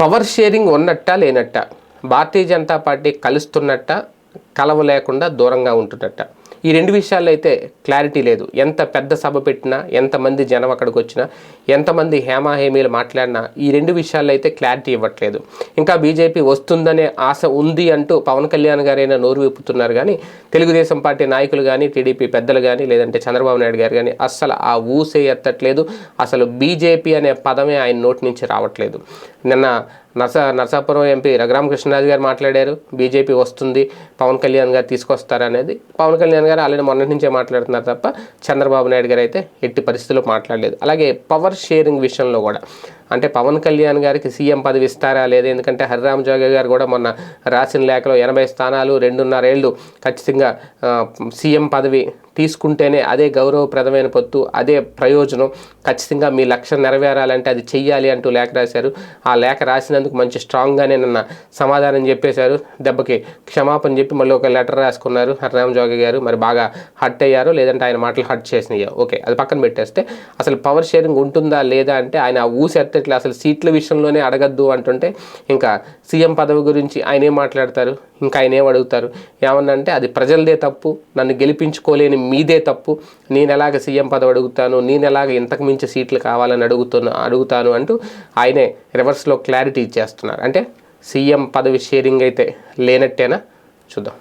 Power sharing ఉన్నట్ట లేనట్ట. Bharatiya Janata party కలుస్తున్నట్ట కలవ లేకుండా దూరంగా ఉంటున్నట్ట. ఈ రెండు విషయాల్లో అయితే క్లారిటీ లేదు. ఎంత పెద్ద సభ పెట్టినా ఎంతమంది జనం అక్కడికి వచ్చినా ఎంతమంది హేమాహేమీలు మాట్లాడినా ఈ రెండు విషయాల్లో అయితే క్లారిటీ ఇవ్వట్లేదు. ఇంకా బీజేపీ వస్తుందనే ఆశ ఉంది అంటూ పవన్ కళ్యాణ్ గారైనా నోరు విప్పుతున్నారు కానీ తెలుగుదేశం పార్టీ నాయకులు కానీ టీడీపీ పెద్దలు కానీ లేదంటే చంద్రబాబు నాయుడు గారు కానీ అస్సలు ఆ ఊసే ఎత్తట్లేదు. అసలు బీజేపీ అనే పదమే ఆయన నోటి నుంచి రావట్లేదు. నిన్న నర్స నర్సాపురం ఎంపీ రఘురామకృష్ణరాజు గారు మాట్లాడారు బీజేపీ వస్తుంది పవన్ కళ్యాణ్ గారు తీసుకొస్తారనేది పవన్ కళ్యాణ్ గారు ఆల్రెడీ మొన్నటి నుంచే మాట్లాడుతున్నారు తప్ప చంద్రబాబు నాయుడు గారు అయితే ఎట్టి పరిస్థితుల్లో మాట్లాడలేదు. అలాగే పవర్ షేరింగ్ విషయంలో కూడా. అంటే పవన్ కళ్యాణ్ గారికి సీఎం పదవి ఇస్తారా లేదా? ఎందుకంటే హరిరామ్ జోగే గారు కూడా మొన్న రాసిన లేఖలో ఎనభై స్థానాలు రెండున్నరేళ్ళు ఖచ్చితంగా సీఎం పదవి తీసుకుంటేనే అదే గౌరవప్రదమైన పొత్తు అదే ప్రయోజనం. ఖచ్చితంగా మీ లక్ష్యం నెరవేరాలంటే అది చెయ్యాలి అంటూ లేఖ రాశారు. ఆ లేఖ రాసినందుకు మంచి స్ట్రాంగ్గానే నిన్న సమాధానం చెప్పేశారు. దెబ్బకి క్షమాపణ చెప్పి మళ్ళీ ఒక లెటర్ రాసుకున్నారు హరిరామ్ జోగి గారు. మరి బాగా హట్ అయ్యారు లేదంటే ఆయన మాటలు హట్ చేసినాయో ఓకే అది పక్కన పెట్టేస్తే అసలు పవర్ షేరింగ్ ఉంటుందా లేదా అంటే ఆయన ఆ ఊసి అసలు సీట్ల విషయంలోనే అడగద్దు అంటుంటే ఇంకా సీఎం పదవి గురించి ఆయన ఏం మాట్లాడతారు? ఇంకా ఆయన ఏం అడుగుతారు? ఏమన్నంటే అది ప్రజలదే తప్పు. నన్ను గెలిపించుకోలేని మీదే తప్పు. నేను ఎలాగ సీఎం పదవి అడుగుతాను? నేను ఎలాగ ఇంతకు మించి సీట్లు కావాలని అడుగుతున్నా అడుగుతాను అంటూ ఆయనే రివర్స్లో క్లారిటీ ఇచ్చేస్తున్నారు. అంటే సీఎం పదవి షేరింగ్ అయితే లేనట్టేనా? చూద్దాం.